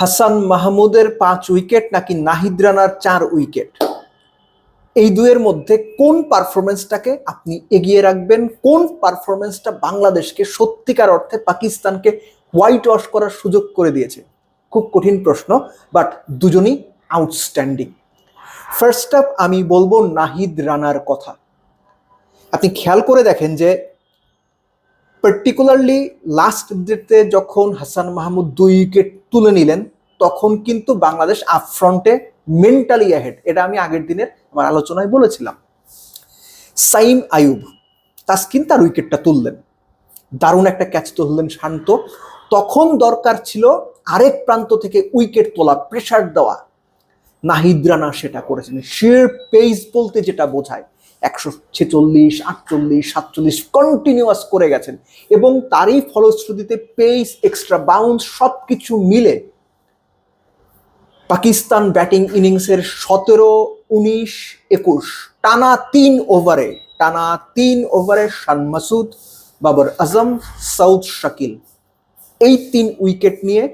হাসান মাহমুদের পাঁচ উইকেট নাকি নাহিদ রানার চার উইকেট? এই দুয়ের মধ্যে কোন পারফরমেন্সটাকে আপনি এগিয়ে রাখবেন? কোন পারফরমেন্সটা বাংলাদেশকে সত্যিকার অর্থে পাকিস্তানকে হোয়াইট ওয়াশ করার সুযোগ করে দিয়েছে? খুব কঠিন প্রশ্ন বাট দুজনই আউটস্ট্যান্ডিং ফার্স্ট আপ আমি বলব নাহিদ রানার কথা। আপনি খেয়াল করে দেখেন যে পার্টিকুলারলি লাস্ট ডেতে যখন হাসান মাহমুদ দুই উইকেট তুলে নিলেন, তখন কিন্তু বাংলাদেশ আপফ্রন্টে মেন্টালি অ্যাহেড এটা আমি আগের দিনের আমার আলোচনায় বলেছিলাম। সাইম আয়ুব তাসকিন তার উইকেটটা তুললেন। দারুণ একটা ক্যাচ তুললেন শান্ত। তখন দরকার ছিল আরেক প্রান্ত থেকে উইকেট তোলা প্রেশার দেওয়া। নাহিদ রানা সেটা করেছেন। শেয়ার পেস বলতে যেটা বোঝায়। একশো ছেচল্লিশ, আটচল্লিশ, সাতচল্লিশ কন্টিনিউয়াস করে গেছেন। এবং তারই ফলশ্রুতিতে পেস এক্সট্রা বাউন্স সব কিছু মিলে পাকিস্তান ব্যাটিং ইনিংসের সতেরো, উনিশ, একুশ, টানা তিন ওভারে টানা তিন ওভারে শান মাসুদ, বাবর আজম, সাউথ শাকিল। এই তিন উইকেট নিয়ে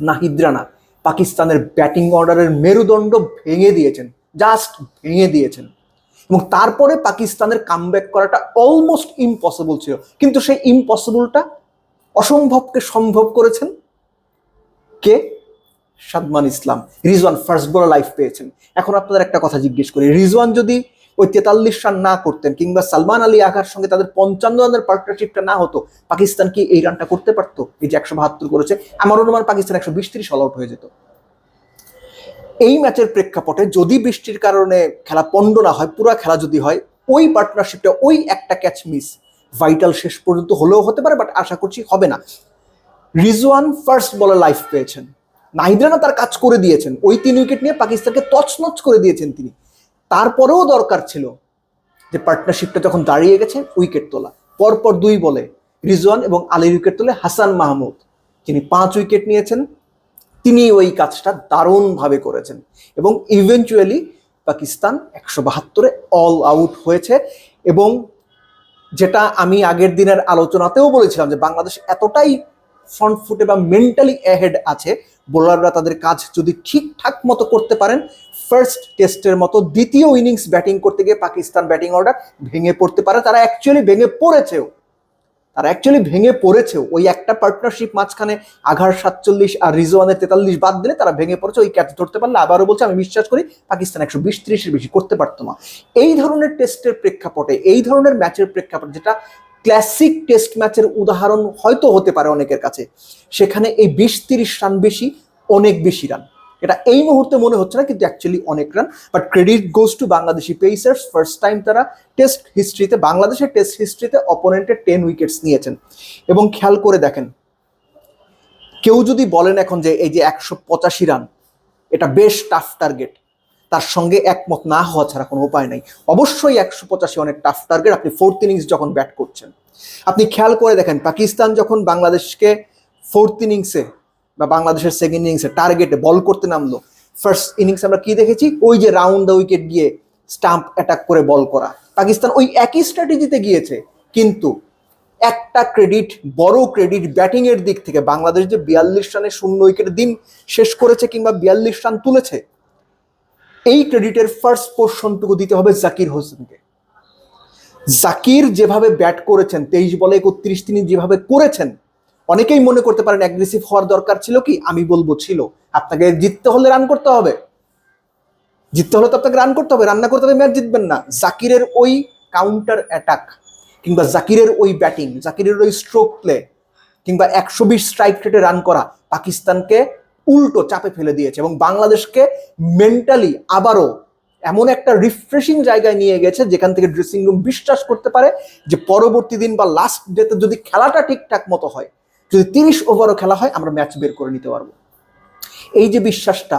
নাহিদ রানা পাকিস্তানের ব্যাটিং অর্ডারের মেরুদণ্ড ভেঙে দিয়েছেন জাস্ট ভেঙে দিয়েছেন। এবং তারপরে পাকিস্তানের কামব্যাক করাটা অলমোস্ট ইম্পসিবল ছিল। কিন্তু সেই ইম্পসিবলটা অসম্ভবকে সম্ভব করেছেন কে? Sadman Islam. Rizwan first ball life পেয়েছেন। এখন আপনাদের একটা কথা জিজ্ঞেস করি। রিজওয়ান যদি ওই তেতাল্লিশ রান না করতেন কিংবা সালমান আলী আঘার সঙ্গে তাদের পঞ্চান্ন রানের পার্টনারশিপটা না হতো, পাকিস্তান কি এই রানটা করতে পারতো? এই যে একশো বাহাত্তর করেছে, আমার অনুমান পাকিস্তান একশো বিশ ত্রিশ আউট হয়ে যেত। এই ম্যাচের প্রেক্ষাপটে যদি বৃষ্টির কারণে খেলা পণ্ড না হয়, পুরো খেলা যদি হয়, ওই পার্টনারশিপটা ওই একটা ক্যাচ মিস ভাইটাল শেষ পর্যন্ত হলেও হতে পারে বাট আশা করছি হবে না। রিজওয়ান ফার্স্ট বলে লাইফ পেয়েছেন। নাহিদ রানা তার কাজ করে দিয়েছেন। ওই তিন উইকেট নিয়ে পাকিস্তানকে তছনছ করে দিয়েছেন তিনি। তারপরেও দরকার ছিল যে পার্টনারশিপটা যখন দাঁড়িয়ে গেছে উইকেট তোলা। পরপর দুই বলে রিজওয়ান এবং আলীর উইকেট তোলে হাসান মাহমুদ। যিনি পাঁচ উইকেট নিয়েছেন তিনি ওই কাজটা দারুণভাবে করেছেন। এবং ইভেনচুয়ালি পাকিস্তান একশো বাহাত্তরে অল আউট হয়েছে এবং যেটা আমি আগের দিনের আলোচনাতেও বলেছিলাম যে বাংলাদেশ এতটাই ফ্রন্ট ফুটে বা মেন্টালি অ্যাহেড আছে বোলাররা তাদের কাজ যদি ঠিকঠাক মতো করতে পারেন ফার্স্ট টেস্টের মতো দ্বিতীয় ইনিংস ব্যাটিং করতে গিয়ে পাকিস্তান ব্যাটিং অর্ডার ভেঙে পড়তে পারে, তারা অ্যাকচুয়ালি ভেঙে পড়েছেও। তারা অ্যাকচুয়ালি ভেঙে পড়েছেও। ওই একটা পার্টনারশিপ মাঝখানে আঘার সাতচল্লিশ আর রিজওয়ানের তেতাল্লিশ বাদ দিলে তারা ভেঙে পড়েছে, ওই ক্যাচ ধরতে পারলে আবারও বলছে, আমি বিশ্বাস করি পাকিস্তান একশো বিশ ত্রিশের বেশি করতে পারতো না। এই ধরনের টেস্টের প্রেক্ষাপটে, এই ধরনের ম্যাচের প্রেক্ষাপটে, যেটা ক্লাসিক টেস্ট ম্যাচের উদাহরণ হয়তো হতে পারে অনেকের কাছে, সেখানে এই বিশ তিরিশ রান বেশি, অনেক বেশি রান এটা এই মুহূর্তে মনে হচ্ছে না, কিন্তু অ্যাকচুয়ালি অনেক run but credit goes to Bangladeshi pacers first time তারা টেস্ট হিস্ট্রিতে বাংলাদেশের টেস্ট হিস্ট্রিতে অপোনেন্টের টেন উইকেটস নিয়েছেন। এবং খেয়াল করে দেখেন, কেউ যদি বলেন এখন যে এই যে একশো পঁচাশি রান এটা বেশ টাফ টার্গেট তার সঙ্গে একমত না হওয়া ছাড়া কোনো উপায় নাই। অবশ্যই একশো পঁচাশি অনেক টাফ টার্গেট আপনি ফোর্থ ইনিংস যখন ব্যাট করছেন। আপনি খেয়াল করে দেখেন, পাকিস্তান যখন বাংলাদেশকে ফোর্থ ইনিংসে বা বাংলাদেশের সেকেন্ড ইনিংসে টার্গেটে বল করতে নামলো। ফার্স্ট ইনিংস আমরা কি দেখেছি? ওই যে রাউন্ড দ্য উইকেট গিয়ে স্টাম্প অ্যাটাক করে বল করা। পাকিস্তান ওই একই স্ট্র্যাটেজিতে গিয়েছে, কিন্তু একটা ক্রেডিট বড় ক্রেডিট ব্যাটিং এর দিক থেকে বাংলাদেশ যে বিয়াল্লিশ রানে শূন্য উইকেটের দিন শেষ করেছে কিংবা বিয়াল্লিশ রান তুলেছে, এই ক্রেডিটের ফার্স্ট পোর্শনটুকু দিতে হবে জাকির হোসেনকে। জাকির যেভাবে ব্যাট করেছেন, তেইশ বলে একত্রিশ তিনি যেভাবে করেছেন অনেকেই মনে করতে পারেন অ্যাগ্রেসিভ হওয়ার দরকার ছিল কি? আমি বলব ছিল। আপনাকে জিততে হলে রান করতে হবে। জিততে হলে তো আপনাকে রান করতে হবে। রান্না করতে হবে ম্যাচ জিতবেন না। জাকিরের ওই কাউন্টার অ্যাটাক কিংবা জাকিরের ওই ব্যাটিং জাকিরের ওই স্ট্রোক প্লে কিংবা একশো বিশ স্ট্রাইক রেটে রান করা পাকিস্তানকে উল্টো চাপে ফেলে দিয়েছে এবং বাংলাদেশকে মেন্টালি আবারও এমন একটা রিফ্রেশিং জায়গায় নিয়ে গেছে যেখান থেকে ড্রেসিং রুম বিশ্বাস করতে পারে যে পরবর্তী দিন বা লাস্ট ডেতে যদি খেলাটা ঠিকঠাক মতো হয় যদি তিরিশ ওভারও খেলা হয়, আমরা ম্যাচ বের করে নিতে পারব। এই যে বিশ্বাসটা,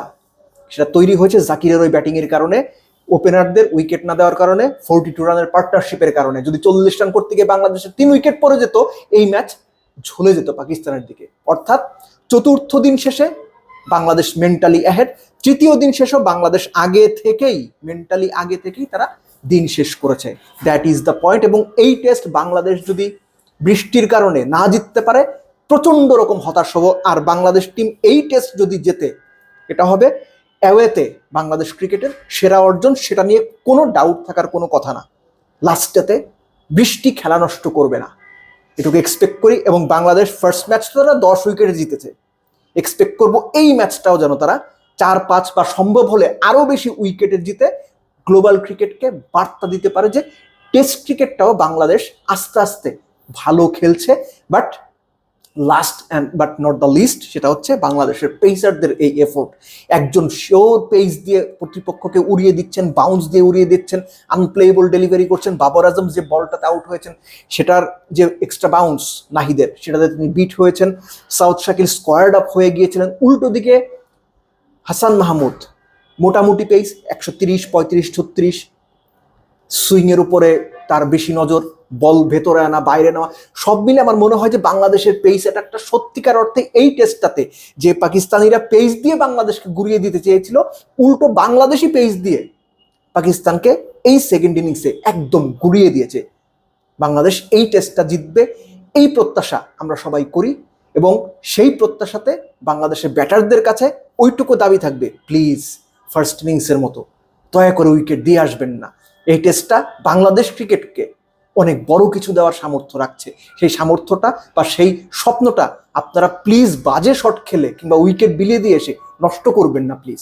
সেটা তৈরি হয়েছে জাকিরের ওই ব্যাটিংয়ের কারণে ওপেনারদের উইকেট না দেওয়ার কারণে ফোরটি টু রানের পার্টনারশিপের কারণে। যদি চল্লিশ রান করতে গিয়ে বাংলাদেশের তিন উইকেট পড়ে যেত, এই ম্যাচ ঝুলে যেত পাকিস্তানের দিকে। অর্থাৎ চতুর্থ দিন শেষে বাংলাদেশ মেন্টালি অ্যাহেড তৃতীয় দিন শেষও বাংলাদেশ আগে থেকেই মেন্টালি আগে থেকেই তারা দিন শেষ করেছে। দ্যাট ইজ দ্য পয়েন্ট এবং এই টেস্ট বাংলাদেশ যদি বৃষ্টির কারণে না জিততে পারে প্রচণ্ড রকম হতাশ হব। আর বাংলাদেশ টিম এই টেস্ট যদি জেতে, এটা হবে অ্যাওয়েতে বাংলাদেশ ক্রিকেটের সেরা অর্জন। সেটা নিয়ে কোনো ডাউট থাকার কোনো কথা না। লাস্টেতে বৃষ্টি খেলা নষ্ট করবে না। এটুকু এক্সপেক্ট করি এবং বাংলাদেশ ফার্স্ট ম্যাচ তারা দশ উইকেটে জিতেছে। এক্সপেক্ট করব এই ম্যাচটাও যেন তারা চার, পাঁচ বা সম্ভব হলে আরও বেশি উইকেটে জিতে গ্লোবাল ক্রিকেটকে বার্তা দিতে পারে যে টেস্ট ক্রিকেটটাও বাংলাদেশ আস্তে আস্তে ভালো খেলছে। But last and but not the least সেটা হচ্ছে বাংলাদেশের পেসারদের এই এফোর্ট একজন শিওর পেস দিয়ে প্রতিপক্ষকে উড়িয়ে দিচ্ছেন বাউন্স দিয়ে উড়িয়ে দিচ্ছেন আনপ্লেয়েবল ডেলিভারি করছেন, বাবর আজম যে বলটাতে আউট হয়েছেন, সেটার যে এক্সট্রা বাউন্স নাহিদের, সেটাতে তিনি বিট হয়েছেন, সাউথ শাকিল স্কোয়ার্ড আপ হয়ে গিয়েছিলেন। উল্টো দিকে হাসান মাহমুদ, মোটামুটি পেস একশো তিরিশ, পঁয়ত্রিশ, ছত্রিশ সুইংয়ের উপরে তার বেশি নজর। বল ভেতরে আনা, বাইরে নেওয়া, সব মিলে আমার মনে হয় যে বাংলাদেশের পেস একটা সত্যিকার অর্থে এই টেস্টটাতে যে পাকিস্তানিরা পেস দিয়ে বাংলাদেশকে ঘুরিয়ে দিতে চেয়েছিল, উল্টো বাংলাদেশি পেস দিয়ে পাকিস্তানকে এই সেকেন্ড ইনিংসে একদম ঘুরিয়ে দিয়েছে। বাংলাদেশ এই টেস্টটা জিতবে, এই প্রত্যাশা আমরা সবাই করি এবং সেই প্রত্যাশাতে বাংলাদেশের ব্যাটারদের কাছে ওইটুকু দাবি থাকবে প্লিজ ফার্স্ট ইনিংসের মতো দয়া করে উইকেট দিয়ে আসবেন না। এই টেস্টটা বাংলাদেশ ক্রিকেটকে অনেক বড় কিছু দেওয়ার সামর্থ্য রাখছে। সেই সামর্থ্যটা বা সেই স্বপ্নটা আপনারা প্লিজ বাজে শট খেলে কিংবা উইকেট বিলিয়ে দিয়ে এসে নষ্ট করবেন না প্লিজ